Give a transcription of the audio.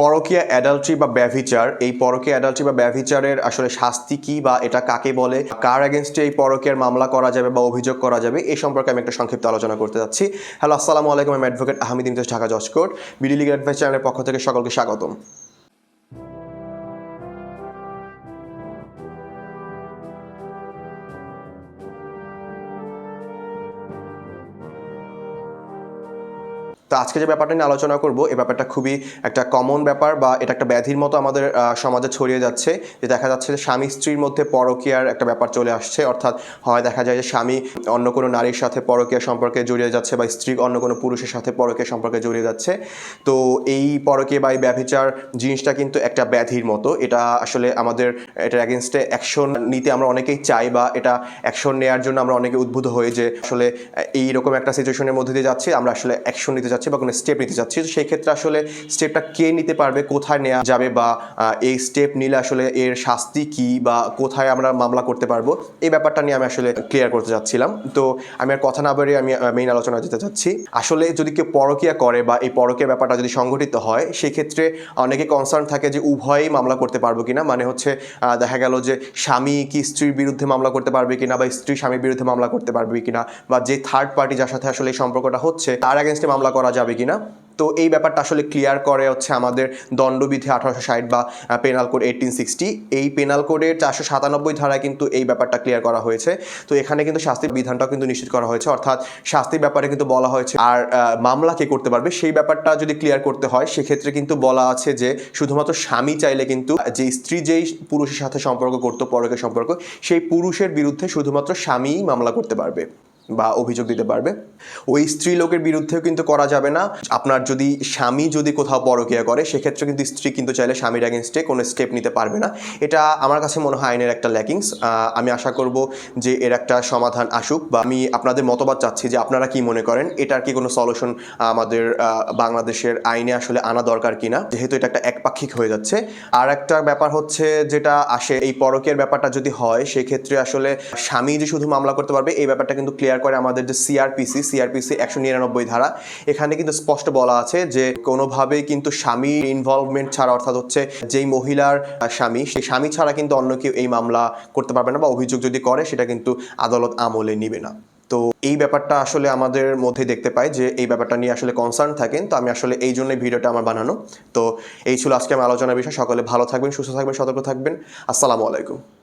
পরকীয়া অ্যাডাল্ট্রি বা ব্যভিচার, এই পরকীয়া অ্যাডাল্ট্রি বা ব্যভিচারের আসলে শাস্তি কি বা এটা কাকে বলে? কার এগেনস্টে এই পরকীয়ার মামলা করা যাবে বা অভিযোগ করা যাবে? এই সম্পর্কে আমি একটা সংক্ষিপ্ত আলোচনা করতে যাচ্ছি। হ্যালো আসসালামু আলাইকুম আমি অ্যাডভোকেট আহমেদ ইমতিয়াজ ঢাকা জজ কোর্ট বিডি লিগাল অ্যাডভাইস চ্যানেলের পক্ষ থেকে সকলকে স্বাগতম। তো আজকে যে ব্যাপারটা নিয়ে আলোচনা করব এই ব্যাপারটা খুবই একটা কমন ব্যাপার বা এটা একটা ব্যাধির মতো আমাদের সমাজে ছড়িয়ে যাচ্ছে। যে দেখা যাচ্ছে যে স্বামী স্ত্রীর মধ্যে পরকীয়ার একটা ব্যাপার চলে আসছে। অর্থাৎ হয় দেখা যায় যে স্বামী অন্য কোনো নারীর সাথে পরকীয়া সম্পর্কে জড়িয়ে যাচ্ছে বা স্ত্রী অন্য কোনো পুরুষের সাথে পরকীয়া সম্পর্কে জড়িয়ে যাচ্ছে। তো এই পরকীয়া বা এই ব্যভিচার জিনিসটা কিন্তু একটা ব্যাধির মতো। এটা আসলে আমাদের, এটার অ্যাগেনস্টে অ্যাকশন নিতে আমরা অনেকেই চাই বা এটা অ্যাকশন নেওয়ার জন্য আমরা অনেকে উদ্বুদ্ধ হয়ে যে আসলে এইরকম একটা সিচুয়েশনের মধ্যে দিয়ে যাচ্ছি। আমরা আসলে অ্যাকশন নিতে যাচ্ছি বা কোনো স্টেপ নিতে যাচ্ছি সেই ক্ষেত্রে আসলে স্টেপটা কে নিতে পারবে, কোথায় নেওয়া যাবে বা এই স্টেপ নিলে আসলে এর শাস্তি কি বা কোথায় আমরা মামলা করতে পারব, এই ব্যাপারটা নিয়ে আমি আসলে ক্লিয়ার করতে যাচ্ছিলাম। তো আমি আর কথা না বাড়িয়ে আমি মেইন আলোচনা যেতে চাচ্ছি আসলে যদি কেউ পরকীয়া করে বা এই পরকীয়া ব্যাপারটা যদি সংগঠিত হয়, সেক্ষেত্রে অনেকে কনসার্ন থাকে যে উভয়ই মামলা করতে পারব কিনা মানে হচ্ছে দেখা গেল যে স্বামী কি স্ত্রীর বিরুদ্ধে মামলা করতে পারবে কিনা বা স্ত্রী স্বামীর বিরুদ্ধে মামলা করতে পারবে কিনা, বা যে থার্ড পার্টি যার সাথে আসলে এই সম্পর্কটা হচ্ছে, তার অ্যাগেনস্টে মামলা করা যাবে কিনা? তো এই ব্যাপারটা আসলে ক্লিয়ার করে হচ্ছে আমাদের দণ্ডবিধি আঠারোশো ষাট বা পেনাল কোড এইটিন সিক্সটি এই পেনাল কোডের চারশো সাতানব্বই ধারায় কিন্তু এই ব্যাপারটা ক্লিয়ার করা হয়েছে। তো এখানে কিন্তু শাস্তির বিধানটাও কিন্তু নিশ্চিত করা হয়েছে। অর্থাৎ শাস্তির ব্যাপারে কিন্তু বলা হয়েছে। আর মামলা কে করতে পারবে সেই ব্যাপারটা যদি ক্লিয়ার করতে হয়, সেক্ষেত্রে কিন্তু বলা আছে যে, শুধুমাত্র স্বামী চাইলে কিন্তু যে স্ত্রী যেই পুরুষের সাথে সম্পর্ক করতো পরকের সম্পর্ক, সেই পুরুষের বিরুদ্ধে শুধুমাত্র স্বামীই মামলা করতে পারবে। বা অভিযোগ দিতে পারবে। ওই স্ত্রী লোকের বিরুদ্ধেও কিন্তু করা যাবে না। আপনার যদি স্বামী যদি কোথাও পরকীয়া করে, সেক্ষেত্রে কিন্তু স্ত্রী কিন্তু চাইলে স্বামীর অ্যাগেনস্টে কোনো স্টেপ নিতে পারবে না। এটা আমার কাছে মনে হয় আইনের একটা ল্যাকিংস আমি আশা করব যে এর একটা সমাধান আসুক বা আমি আপনাদের মতবাদ চাচ্ছি যে আপনারা কি মনে করেন? এটার কি কোনো সলিউশন আমাদের বাংলাদেশের আইনে আসলে আনা দরকার কিনা যেহেতু এটা একটা একপাক্ষিক হয়ে যাচ্ছে। আর একটা ব্যাপার হচ্ছে যেটা আসে, এই পরকের ব্যাপারটা যদি হয়, সেক্ষেত্রে আসলে স্বামী যে শুধু মামলা করতে পারবে, এই ব্যাপারটা কিন্তু ক্লিয়ার করে আমাদের যে সিআরপিসি সিআরপিসি একশো নিরানব্বই ধারা, এখানে কিন্তু স্পষ্ট বলা আছে যে কোনোভাবেই কিন্তু স্বামীর ইনভলভমেন্ট ছাড়া, অর্থাৎ হচ্ছে যেই মহিলার স্বামী, সেই স্বামী ছাড়া কিন্তু অন্য কেউ এই মামলা করতে পারবে না বা অভিযোগ যদি করে, সেটা কিন্তু আদালত আমলে নিবে না। তো এই ব্যাপারটা আসলে আমাদের মধ্যে দেখতে পাই যে এই ব্যাপারটা নিয়ে আসলে কনসার্ন থাকেন। তো আমি আসলে এই জন্যই ভিডিওটা আমার বানানো। তো এই ছিল আজকে আমার আলোচনার বিষয়। সকলে ভালো থাকবেন, সুস্থ থাকবেন, সতর্ক থাকবেন। আসসালামু আলাইকুম।